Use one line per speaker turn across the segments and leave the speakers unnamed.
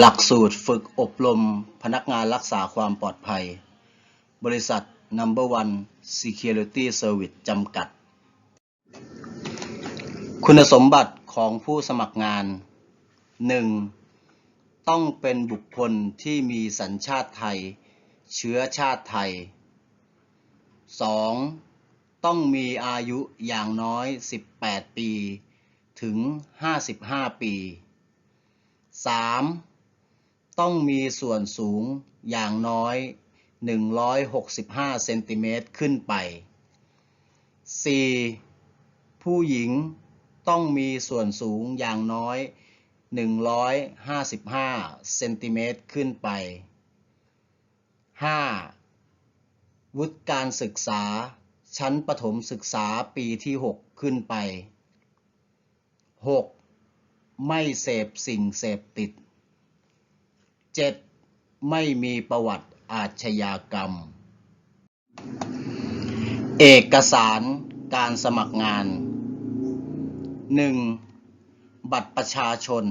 หลักสูตรฝึกอบรมพนักงานรักษาความปลอดภัย บริษัท Number One Security Service จำกัด คุณสมบัติของผู้สมัครงาน 1. ต้องเป็นบุคคลที่มีสัญชาติไทย เชื้อชาติไทย 2. ต้องมีอายุอย่างน้อย 18 ปี ถึง 55 ปี 3. ต้องมีส่วนสูงอย่างน้อย 165 เซนติเมตรขึ้นไป 4. ผู้หญิงต้องมีส่วนสูงอย่างน้อย 155 เซนติเมตรขึ้นไป 5. วุฒิการศึกษาชั้นประถมศึกษาปีที่ 6 ขึ้นไป 6. ไม่เสพสิ่งเสพติด 7. ไม่มีประวัติอาชญากรรม เอกสารการสมัครงาน 1. บัตรประชาชน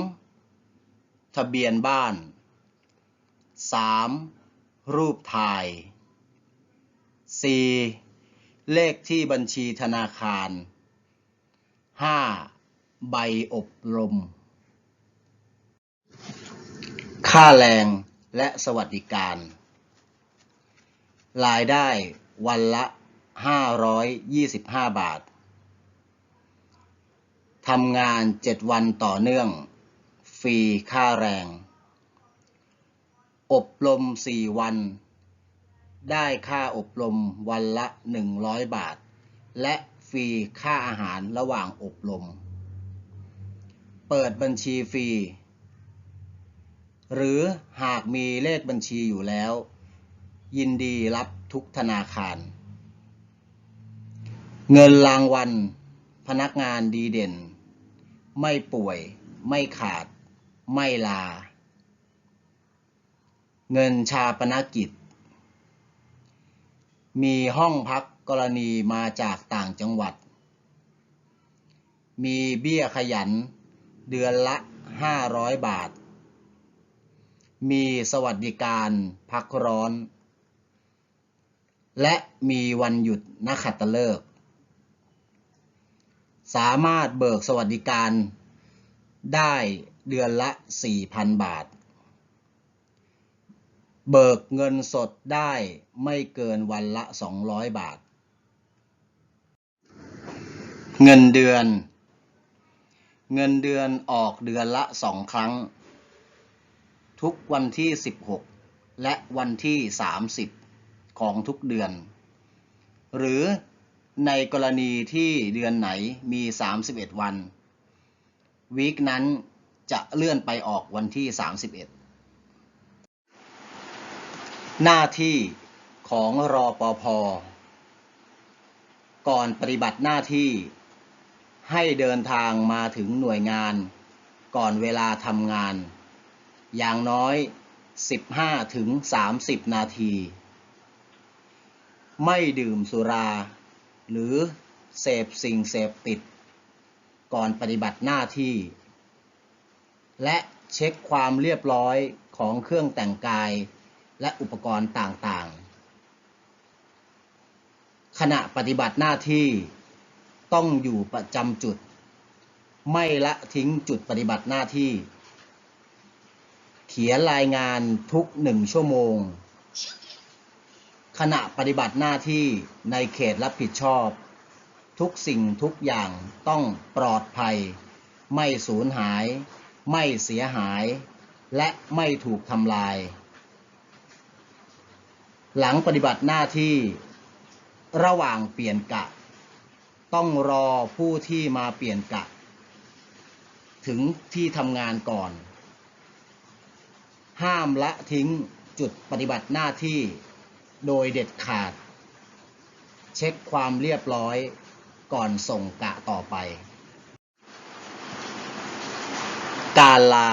2. ทะเบียนบ้าน 3. รูปถ่าย 4. เลขที่บัญชีธนาคาร 5. ใบอบรม ค่าแรงและสวัสดิการ รายได้วันละ 525 บาท ทำงาน 7 วันต่อเนื่อง ฟรีค่าแรง อบรม 4 วัน ได้ค่าอบรมวันละ 100 บาท และฟรีค่าอาหารระหว่างอบรม เปิดบัญชีฟรี หรือหากมีเลขบัญชีอยู่แล้ว ยินดีรับทุกธนาคาร เงินรางวัล พนักงานดีเด่น ไม่ป่วย ไม่ขาด ไม่ลา เงินชาปนกิจ มีห้องพักกรณีมาจากต่างจังหวัด มีเบี้ยขยัน เดือนละ 500 บาท มีสวัสดิการพักร้อน และมีวันหยุดนักขัตฤกษ์สามารถเบิกสวัสดิการได้เดือนละ 4,000 บาท เบิกเงินสดได้ไม่เกินวันละ 200 บาท เงินเดือน เงินเดือนออกเดือนละสองครั้ง ทุกวันที่ 16 และวันที่ 30 ของทุกเดือน หรือในกรณีที่เดือนไหนมี 31 วัน วีคนั้นจะเลื่อนไปออกวันที่ 31 หน้าที่ของรอปภก่อนปฏิบัติหน้าที่ ให้เดินทางมาถึงหน่วยงาน ก่อนเวลาทำงาน อย่างน้อย 15ถึง30 นาที ไม่ดื่มสุรา หรือเสพสิ่งเสพติด ก่อนปฏิบัติหน้าที่ และเช็คความเรียบร้อยของเครื่องแต่งกายและอุปกรณ์ต่างๆ ขณะปฏิบัติหน้าที่ต้องอยู่ประจำจุด ไม่ละทิ้งจุดปฏิบัติหน้าที่ ขียนรายงานทุกหนึ่งชั่วโมง ขณะปฏิบัติหน้าที่ในเขตรับผิดชอบ ทุกสิ่งทุกอย่างต้องปลอดภัย ไม่สูญหาย ไม่เสียหาย และไม่ถูกทำลาย หลังปฏิบัติหน้าที่ ระหว่างเปลี่ยนกะ ต้องรอผู้ที่มาเปลี่ยนกะ ถึงที่ทำงานก่อน ห้ามละทิ้งจุดปฏิบัติหน้าที่โดยเด็ดขาด เช็คความเรียบร้อยก่อนส่งกะต่อไป การลา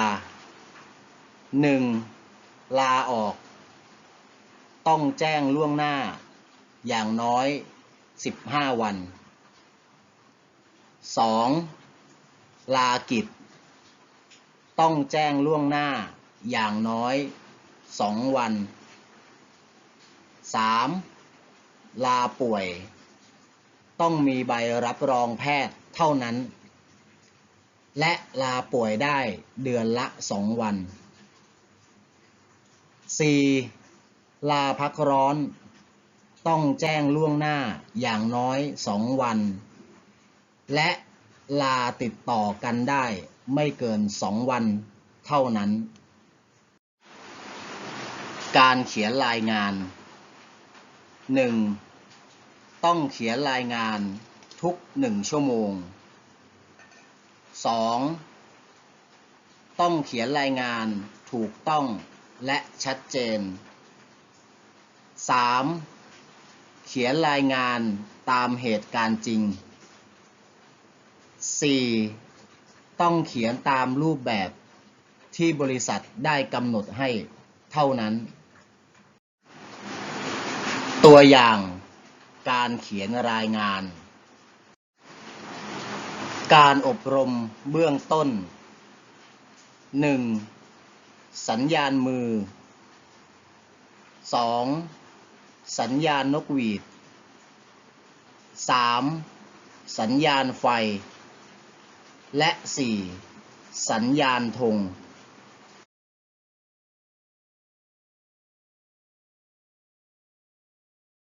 1. ลาออก ต้องแจ้งล่วงหน้า อย่างน้อย 15 วัน 2. ลากิจ ต้องแจ้งล่วงหน้า อย่างน้อยสองวัน 3. ลาป่วย ต้องมีใบรับรองแพทย์เท่านั้น และลาป่วยได้เดือนละสองวัน 4. ลาพักร้อน ต้องแจ้งล่วงหน้าอย่างน้อยสองวัน และลาติดต่อกันได้ไม่เกินสองวันเท่านั้น การเขียนรายงาน 1. ต้องเขียนรายงานทุกหนึ่งชั่วโมง 2. ต้องเขียนรายงานถูกต้องและชัดเจน 3. เขียนรายงานตามเหตุการณ์จริง 4. ต้องเขียนตามรูปแบบที่บริษัทได้กำหนดให้เท่านั้น ตัวอย่างการเขียนรายงาน การอบรมเบื้องต้น 1. สัญญาณมือ 2. สัญญาณนกหวีด 3. สัญญาณไฟ และ 4. สัญญาณธง